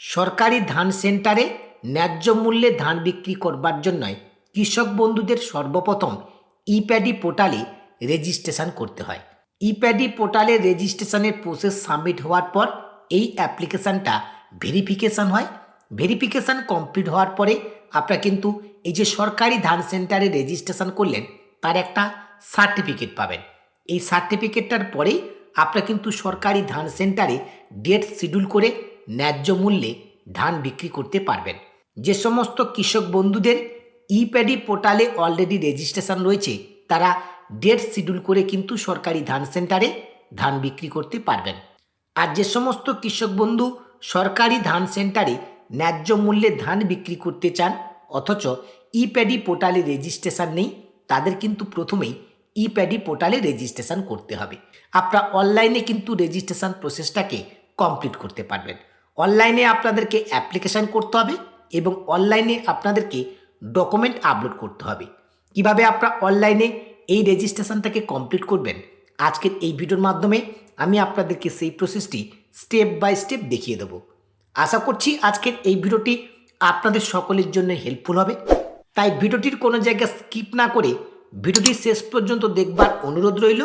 সরকারি ধান সেন্টারে ন্যায্য মূল্যে ধান বিক্রি করবার জন্যই কৃষক বন্ধুদের সর্বপ্রথম ইপ্যাডি পোর্টালে রেজিস্ট্রেশন করতে হয়। ইপ্যাডি পোর্টালে রেজিস্ট্রেশনের প্রসেস সাবমিট হওয়ার পর এই অ্যাপ্লিকেশানটা ভেরিফিকেশান হয়। ভেরিফিকেশান কমপ্লিট হওয়ার পরে আপনারা কিন্তু এই যে সরকারি ধান সেন্টারে রেজিস্ট্রেশন করলেন, তার একটা সার্টিফিকেট পাবেন। এই সার্টিফিকেটটার পরেই আপনারা কিন্তু সরকারি ধান সেন্টারে ডেট শিডিউল করে ন্যায্য মূল্যে ধান বিক্রি করতে পারবেন। যে সমস্ত কৃষক বন্ধুদের ইপ্যাডি পোর্টালে অলরেডি রেজিস্ট্রেশন রয়েছে, তারা ডেট শিডিউল করে কিন্তু সরকারি ধান সেন্টারে ধান বিক্রি করতে পারবেন। আর যে সমস্ত কৃষক বন্ধু সরকারি ধান সেন্টারে ন্যায্য মূল্যে ধান বিক্রি করতে চান, অথচ ইপ্যাডি পোর্টালে রেজিস্ট্রেশন নেই, তাদের কিন্তু প্রথমেই ইপ্যাডি পোর্টালে রেজিস্ট্রেশন করতে হবে। আপনারা অনলাইনে কিন্তু রেজিস্ট্রেশন প্রসেসটাকে কমপ্লিট করতে পারবেন। অনলাইনে আপনাদেরকে অ্যাপ্লিকেশান করতে হবে এবং অনলাইনে আপনাদেরকে ডকুমেন্ট আপলোড করতে হবে। কীভাবে আপনারা অনলাইনে এই রেজিস্ট্রেশনটাকে কমপ্লিট করবেন? আজকের এই ভিডিওর মাধ্যমে আমি আপনাদেরকে সেই প্রসেসটি স্টেপ বাই স্টেপ দেখিয়ে দেবো। আশা করছি আজকের এই ভিডিওটি আপনাদের সকলের জন্য হেল্পফুল হবে। তাই ভিডিওটির কোনো জায়গায় স্কিপ না করে ভিডিওটি শেষ পর্যন্ত দেখবার অনুরোধ রইল।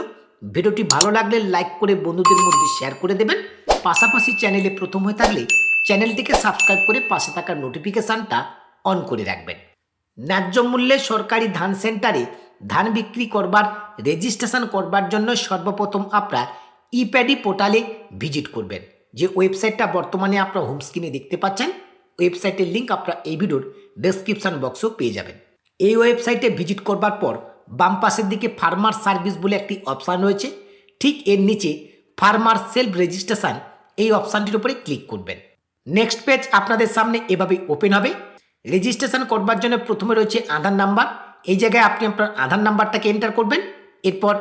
ভিডিওটি ভালো লাগলে লাইক করে বন্ধুদের মধ্যে শেয়ার করে দেবেন। পাশাপাশি চ্যানেলে প্রথম হয়ে থাকলে চ্যানেলটিকে সাবস্ক্রাইব করে পাশে থাকা নোটিফিকেশানটা অন করে রাখবেন। ন্যায্য মূল্যে সরকারি ধান সেন্টারে ধান বিক্রি করবার, রেজিস্ট্রেশন করবার জন্য সর্বপ্রথম আপনারা ইপ্যাডি পোর্টালে ভিজিট করবেন। যে ওয়েবসাইটটা বর্তমানে আপনারা হোম স্ক্রিনে দেখতে পাচ্ছেন, ওয়েবসাইটের লিঙ্ক আপনারা এই ভিডিওর ডেসক্রিপশন বক্সেও পেয়ে যাবেন। এই ওয়েবসাইটে ভিজিট করবার পর বাম পাশের দিকে ফার্মার সার্ভিস বলে একটি অপশান রয়েছে। ঠিক এর নিচে ফার্মার সেলফ রেজিস্ট্রেশন এই অপশানটির উপরে ক্লিক করবেন। নেক্সট পেজ আপনাদের সামনে এভাবে ওপেন হবে। রেজিস্ট্রেশন করবার জন্য প্রথমে রয়েছে আধার নাম্বার। এই জায়গায় আপনি আপনার আধার নাম্বারটাকে এন্টার করবেন। এরপর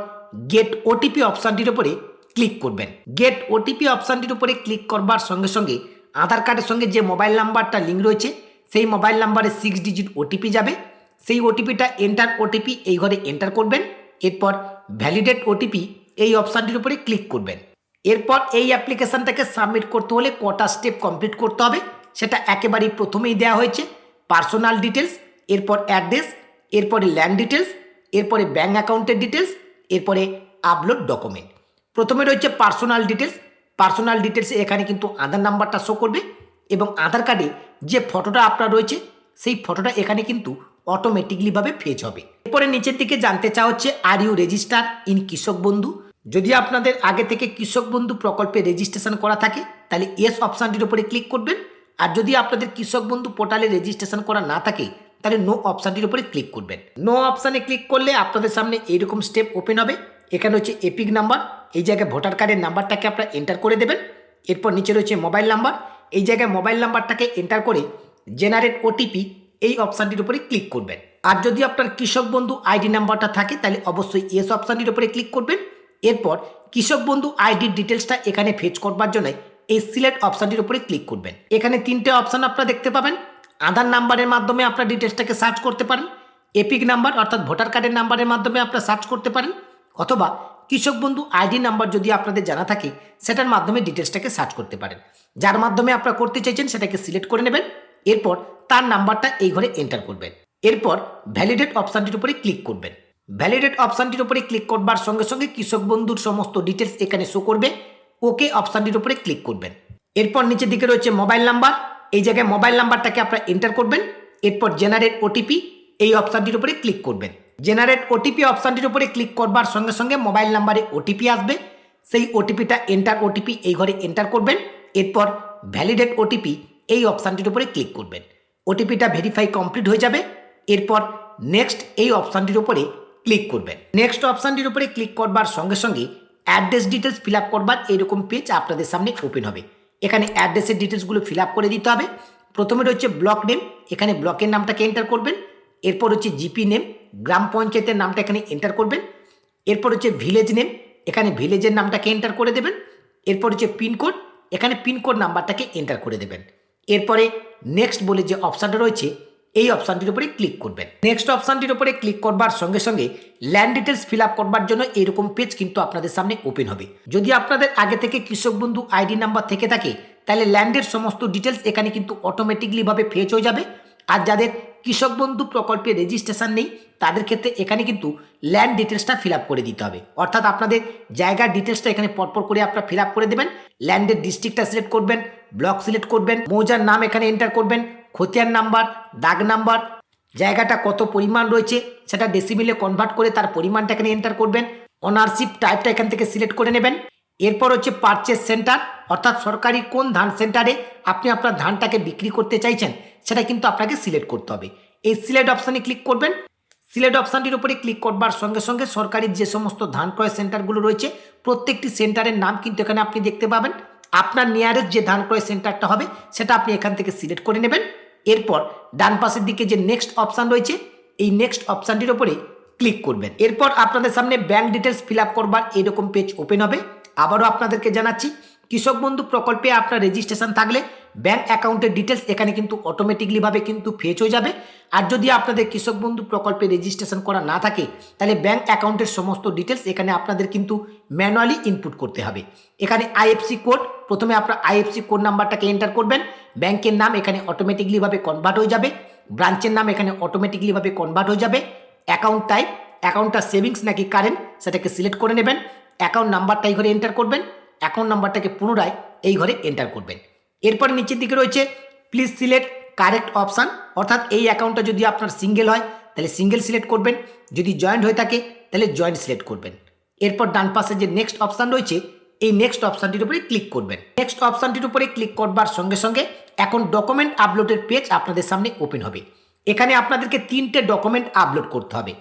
গেট ওটিপি অপশানটির উপরে ক্লিক করবেন। গেট ওটিপি অপশানটির উপরে ক্লিক করবার সঙ্গে সঙ্গে আধার কার্ডের সঙ্গে যে মোবাইল নাম্বারটা লিঙ্ক রয়েছে, সেই মোবাইল নাম্বারে সিক্স ডিজিট ওটিপি যাবে। সেই ওটিপিটা এন্টার ওটিপি এই ঘরে এন্টার করবেন। এরপর ভ্যালিডেট ওটিপি এই অপশানটির উপরে ক্লিক করবেন। এরপর এই অ্যাপ্লিকেশানটাকে সাবমিট করতে হলে কটা স্টেপ কমপ্লিট করতে হবে, সেটা একেবারেই প্রথমেই দেওয়া হয়েছে। পার্সোনাল ডিটেলস এরপর অ্যাড্রেস, এরপরে ল্যান্ড ডিটেলস এরপরে ব্যাঙ্ক অ্যাকাউন্টের ডিটেলস এরপরে আপলোড ডকুমেন্ট। প্রথমে রয়েছে পার্সোনাল ডিটেলস পার্সোনাল ডিটেলসে এখানে কিন্তু আধার নাম্বারটা শো করবে এবং আধার কার্ডে যে ফটোটা আপনার রয়েছে, সেই ফটোটা এখানে কিন্তু অটোমেটিকলিভাবে ফেজ হবে। এরপরে নিচের দিকে জানতে চাওয়া হচ্ছে আর ইউ রেজিস্টার ইন কৃষক বন্ধু যদি আপনাদের আগে থেকে কৃষক বন্ধু প্রকল্পে রেজিস্ট্রেশন করা থাকে, তাহলে এস অপশানটির উপরে ক্লিক করবেন। আর যদি আপনাদের কৃষক বন্ধু পোর্টালে রেজিস্ট্রেশন করা না থাকে, তাহলে নো অপশানটির উপরে ক্লিক করবেন। নো অপশানে ক্লিক করলে আপনাদের সামনে এইরকম স্টেপ ওপেন হবে। এখানে হচ্ছে এপিক নাম্বার এই জায়গায় ভোটার কার্ডের নাম্বারটাকে আপনারা এন্টার করে দেবেন। এরপর নিচে রয়েছে মোবাইল নাম্বার এই জায়গায় মোবাইল নাম্বারটাকে এন্টার করে জেনারেট ওটিপি এই অপশানটির উপরে ক্লিক করবেন। আর যদি আপনার কৃষক বন্ধু আইডি নাম্বারটা থাকে, তাহলে অবশ্যই এস অপশানটির উপরে ক্লিক করবেন। এরপর কৃষক বন্ধু আইডির ডিটেলসটা এখানে ফেচ করবার জন্য এই সিলেক্ট অপশানটির উপরে ক্লিক করবেন। এখানে তিনটে অপশান আপনারা দেখতে পাবেন। আধার নাম্বারের মাধ্যমে আপনার ডিটেলসটাকে সার্চ করতে পারেন। এপিক নাম্বার অর্থাৎ ভোটার কার্ডের নাম্বারের মাধ্যমে আপনারা সার্চ করতে পারেন। অথবা কৃষক বন্ধু আইডি নাম্বার যদি আপনাদের জানা থাকে, সেটার মাধ্যমে ডিটেলসটাকে সার্চ করতে পারেন। যার মাধ্যমে আপনারা করতে চাইছেন, সেটাকে সিলেক্ট করে নেবেন। এরপর তার নাম্বারটা এই ঘরে এন্টার করবেন। এরপর ভ্যালিডেট অপশানটির উপরে ক্লিক করবেন। ভ্যালিডেট অপশানটির উপরে ক্লিক করবার সঙ্গে সঙ্গে কৃষক বন্ধুর সমস্ত ডিটেলস এখানে শো করবে। ওকে অপশানটির উপরে ক্লিক করবেন। এরপর নিচের দিকে রয়েছে মোবাইল নাম্বার এই জায়গায় মোবাইল নাম্বারটাকে আপনারা এন্টার করবেন। এরপর জেনারেট ওটিপি এই অপশানটির উপরে ক্লিক করবেন। জেনারেট ওটিপি অপশানটির উপরে ক্লিক করবার সঙ্গে সঙ্গে মোবাইল নাম্বারে ওটিপি আসবে। সেই ওটিপিটা এন্টার ওটিপি এই ঘরে এন্টার করবেন। এরপর ভ্যালিডেট ওটিপি এই অপশানটির উপরে ক্লিক করবেন। ওটিপিটা ভেরিফাই কমপ্লিট হয়ে যাবে। এরপর নেক্সট এই অপশানটির উপরে ক্লিক করবেন। নেক্সট অপশানটির উপরে ক্লিক করবার সঙ্গে সঙ্গে অ্যাড্রেস ডিটেলস ফিল আপ করবার এরকম পেজ আপনাদের সামনে ওপেন হবে। এখানে অ্যাড্রেসের ডিটেলসগুলো ফিল আপ করে দিতে হবে। প্রথমে রয়েছে ব্লক নেম এখানে ব্লকের নামটাকে এন্টার করবেন। এরপর হচ্ছে জিপি নেম গ্রাম পঞ্চায়েতের নামটা এখানে এন্টার করবেন। এরপর হচ্ছে ভিলেজ নেম এখানে ভিলেজের নামটাকে এন্টার করে দেবেন। এরপর হচ্ছে পিনকোড এখানে পিনকোড নাম্বারটাকে এন্টার করে দেবেন। এরপরে নেক্সট বলে যে অপশানটা রয়েছে এই অপশানটির উপরে ক্লিক করবেন। নেক্সট অপশানটির উপরে ক্লিক করবার সঙ্গে সঙ্গে ল্যান্ড ডিটেলস ফিল আপ করবার জন্য এরকম পেজ কিন্তু আপনাদের সামনে ওপেন হবে। যদি আপনাদের আগে থেকে কৃষক বন্ধু আইডি নাম্বার থেকে থাকে, তাহলে ল্যান্ডের সমস্ত ডিটেলস এখানে কিন্তু অটোমেটিকলিভাবে ফেচ হয়ে যাবে। আর যাদের কৃষক বন্ধু প্রকল্পে রেজিস্ট্রেশন নেই, তাদের ক্ষেত্রে এখানে কিন্তু ল্যান্ড ডিটেলসটা ফিল করে দিতে হবে। অর্থাৎ আপনাদের জায়গার ডিটেলসটা এখানে পরপর করে আপনারা ফিল করে দেবেন। ল্যান্ডের ডিস্ট্রিক্টটা সিলেক্ট করবেন ব্লক সিলেক্ট করবেন, মৌজার নাম এখানে এন্টার করবেন। খতিয়ান নাম্বার, দাগ নাম্বার, জায়গাটা কত পরিমাণ রয়েছে, সেটা ডেসিমিলে কনভার্ট করে তার পরিমাণটা এখানে এন্টার করবেন। অনারশিপ টাইপটা এখান থেকে সিলেক্ট করে নেবেন। এরপর হচ্ছে পারচেস সেন্টার অর্থাৎ সরকারি কোন ধান সেন্টারে আপনি আপনার ধানটাকে বিক্রি করতে চাইছেন, সেটা কিন্তু আপনাকে সিলেক্ট করতে হবে। এই সিলেক্ট অপশানে ক্লিক করবেন। সিলেক্ট অপশানটির উপরে ক্লিক করবার সঙ্গে সঙ্গে সরকারি যে সমস্ত ধান ক্রয় সেন্টারগুলো রয়েছে, প্রত্যেকটি সেন্টারের নাম কিন্তু এখানে আপনি দেখতে পাবেন। আপনার নিয়ারেস্ট যে ধান ক্রয় সেন্টারটা হবে, সেটা আপনি এখান থেকে সিলেক্ট করে নেবেন। এরপর ডান পাশের দিকে যে নেক্সট অপশান রয়েছে, এই নেক্সট অপশানটির ওপরে ক্লিক করবেন। এরপর আপনাদের সামনে ব্যাঙ্ক ডিটেলস ফিল আপ করবার এরকম পেজ ওপেন হবে। আবারও আপনাদেরকে জানাচ্ছি কৃষক বন্ধু প্রকল্পে আপনার রেজিস্ট্রেশন থাকলে ব্যাঙ্ক অ্যাকাউন্টের ডিটেলস এখানে কিন্তু অটোমেটিকলিভাবে কিন্তু ফেচ হয়ে যাবে। আর যদি আপনাদের কৃষক বন্ধু প্রকল্পে রেজিস্ট্রেশন করা না থাকে, তাহলে ব্যাঙ্ক অ্যাকাউন্টের সমস্ত ডিটেলস এখানে আপনাদের কিন্তু ম্যানুয়ালি ইনপুট করতে হবে। এখানে আইএফসি কোড প্রথমে আপনার আইএফসি কোড নাম্বারটাকে এন্টার করবেন। ব্যাংকের নাম এখানে অটোমেটিকলিভাবে কনভার্ট হয়ে যাবে। ব্রাঞ্চের নাম এখানে অটোমেটিকলিভাবে কনভার্ট হয়ে যাবে। অ্যাকাউন্ট টাইপ অ্যাকাউন্টটা সেভিংস নাকি কারেন্ট সেটাকে সিলেক্ট করে নেবেন। অ্যাকাউন্ট নাম্বারটা এই ঘরে এন্টার করবেন। অ্যাকাউন্ট নাম্বারটাকে পুনরায় এই ঘরে এন্টার করবেন। এরপর নিচের দিকে রয়েছে প্লিজ সিলেক্ট কারেক্ট অপশান অর্থাৎ এই অ্যাকাউন্টটা যদি আপনার সিঙ্গেল হয়, তাহলে সিঙ্গেল সিলেক্ট করবেন। যদি জয়েন্ট হয়ে থাকে, তাহলে জয়েন্ট সিলেক্ট করবেন। এরপর ডান পাশে যে নেক্সট অপশান রয়েছে, এই নেক্সট অপশানটির উপরে ক্লিক করবেন। নেক্সট অপশানটির উপরে ক্লিক করবার সঙ্গে সঙ্গে এখন ডকুমেন্ট আপলোডের পেজ আপনাদের সামনে ওপেন হবে। এখানে আপনাদেরকে তিনটে ডকুমেন্ট আপলোড করতে হবে।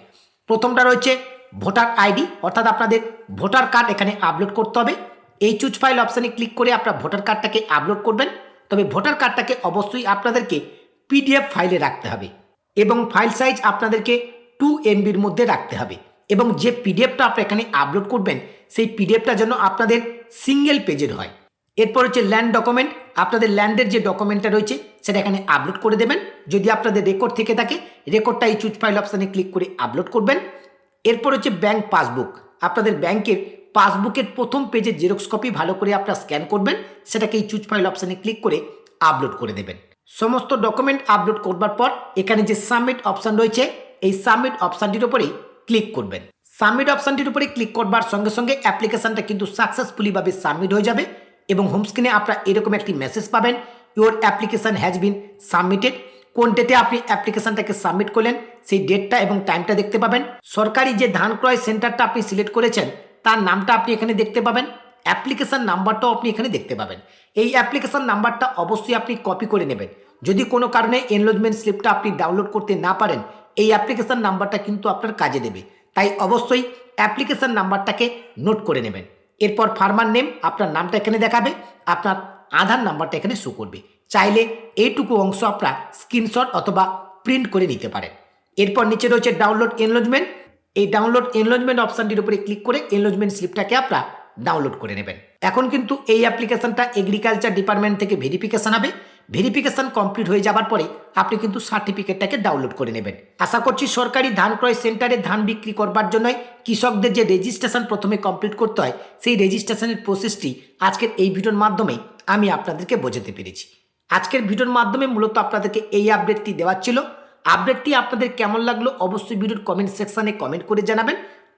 প্রথমটা রয়েছে ভোটার আইডি, অর্থাৎ আপনাদের ভোটার কার্ড এখানে আপলোড করতে হবে। এই চুজ ফাইল অপশানে ক্লিক করে আপনার ভোটার কার্ডটাকে আপলোড করবেন। তবে ভোটার কার্ডটাকে অবশ্যই আপনাদেরকে পিডিএফ ফাইলে রাখতে হবে এবং ফাইল সাইজ আপনাদেরকে টু এমবির মধ্যে রাখতে হবে এবং যে পিডিএফটা আপনি এখানে আপলোড করবেন, সেই পিডিএফটা যেন আপনাদের সিঙ্গেল পেজের হয়। এরপর হচ্ছে ল্যান্ড ডকুমেন্ট আপনাদের ল্যান্ডের যে ডকুমেন্টটা রয়েছে, সেটা এখানে আপলোড করে দেবেন। যদি আপনাদের রেকর্ড থেকে থাকে রেকর্ডটা এই চুজ ফাইল অপশানে ক্লিক করে আপলোড করবেন। এরপর হচ্ছে ব্যাংক পাসবুক আপনাদের ব্যাংকের পাসবুকের প্রথম পেজের জেরক্স কপি ভালো করে আপনার স্ক্যান করবেন, সেটাকে এই চুজ ফাইল অপশানে ক্লিক করে আপলোড করে দেবেন। সমস্ত ডকুমেন্ট আপলোড করবার পর এখানে যে সাবমিট অপশান রয়েছে, এই সাবমিট অপশানটির উপরেই ক্লিক করবেন। সাবমিট অপশানটির উপরে ক্লিক করবার সঙ্গে সঙ্গে অ্যাপ্লিকেশনটা কিন্তু সাকসেসফুলিভাবে সাবমিট হয়ে যাবে এবং হোম স্ক্রিনে আপনারা এরকম একটি মেসেজ পাবেন your application has been submitted কোন ডেটে আপনি অ্যাপ্লিকেশনটাকে সাবমিট করলেন, সেই ডেটটা এবং টাইমটা দেখতে পাবেন। সরকারি যে ধান ক্রয় সেন্টারটা আপনি সিলেক্ট করেছেন তার নামটা আপনি এখানে দেখতে পাবেন। অ্যাপ্লিকেশন নাম্বারটাও আপনি এখানে দেখতে পাবেন। এই অ্যাপ্লিকেশন নাম্বারটা অবশ্যই আপনি কপি করে নেবেন। যদি কোনো কারণে এনরোলমেন্ট স্লিপটা আপনি ডাউনলোড করতে না পারেন, এই অ্যাপ্লিকেশন নাম্বারটা কিন্তু আপনার কাজে দেবে। তাই অবশ্যই অ্যাপ্লিকেশন নাম্বারটাকে নোট করে নেবেন। এরপর ফার্মার নেম আপনার নামটা এখানে দেখাবে, আপনার আধার নাম্বারটা এখানে শো করবে। চাইলে এইটুকু অংশ আপনার স্ক্রিনশট অথবা প্রিন্ট করে নিতে পারেন। এরপর নিচে রয়েছে ডাউনলোড এনলোজমেন্ট এই ডাউনলোড এনলোজমেন্ট অপশানটির উপরে ক্লিক করে এনলোজমেন্ট স্লিপটাকে আপনারা ডাউনলোড করে নেবেন। এখন কিন্তু এই অ্যাপ্লিকেশনটা এগ্রিকালচার ডিপার্টমেন্ট থেকে ভেরিফিকেশন হবে। ভেরিফিকেশন কমপ্লিট হয়ে যাবার পরে আপনি কিন্তু সার্টিফিকেটটাকে ডাউনলোড করে নেবেন। আশা করছি সরকারি ধান ক্রয় সেন্টারে ধান বিক্রি করবার জন্যই কৃষকদের যে রেজিস্ট্রেশন প্রথমে কমপ্লিট করতে হয়, সেই রেজিস্ট্রেশনের প্রসেসটি আজকের এই ভিডিওর মাধ্যমে আমি আপনাদেরকে বোঝাতে পেরেছি। আজকের ভিডিওর মাধ্যমে মূলত আপনাদেরকে এই আপডেটটি দেওয়ার ছিল। আপডেটটি আপনাদের কেমন লাগল অবশ্যই ভিডিওর কমেন্ট সেকশানে কমেন্ট করে জানাবেন।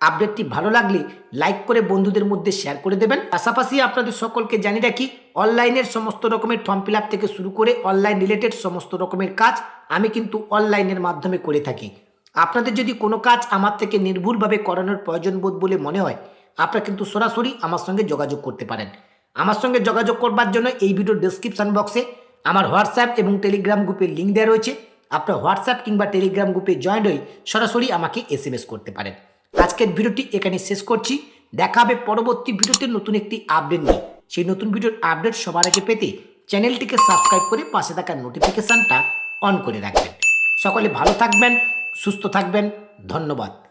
আপডেটটি ভালো লাগলে লাইক করে বন্ধুদের মধ্যে শেয়ার করে দেবেন। পাশাপাশি আপনাদের সকলকে জানিয়ে রাখি অনলাইনের সমস্ত রকমের ফর্ম ফিল থেকে শুরু করে অনলাইন রিলেটেড সমস্ত রকমের কাজ আমি কিন্তু অনলাইনের মাধ্যমে করে থাকি। আপনাদের যদি কোনো কাজ আমার থেকে নির্ভুলভাবে করানোর প্রয়োজন বোধ বলে মনে হয়, আপনারা কিন্তু সরাসরি আমার সঙ্গে যোগাযোগ করতে পারেন। আমার সঙ্গে যোগাযোগ করবার জন্য এই ভিডিওর ডেসক্রিপশন বক্সে আমার হোয়াটসঅ্যাপ এবং টেলিগ্রাম গ্রুপের লিঙ্ক দেওয়া রয়েছে। আপনার হোয়াটসঅ্যাপ কিংবা টেলিগ্রাম গ্রুপে জয়েন হয়ে সরাসরি আমাকে এস করতে পারেন। আজকের ভিডিওটি এখানে শেষ করছি। দেখা হবে পরবর্তী ভিডিওতে নতুন একটি আপডেট নিয়ে। সেই নতুন ভিডিওর আপডেট সবার আগে পেতে চ্যানেলটিকে সাবস্ক্রাইব করে পাশে থাকা নোটিফিকেশানটা অন করে রাখবেন। সকলে ভালো থাকবেন, সুস্থ থাকবেন। ধন্যবাদ।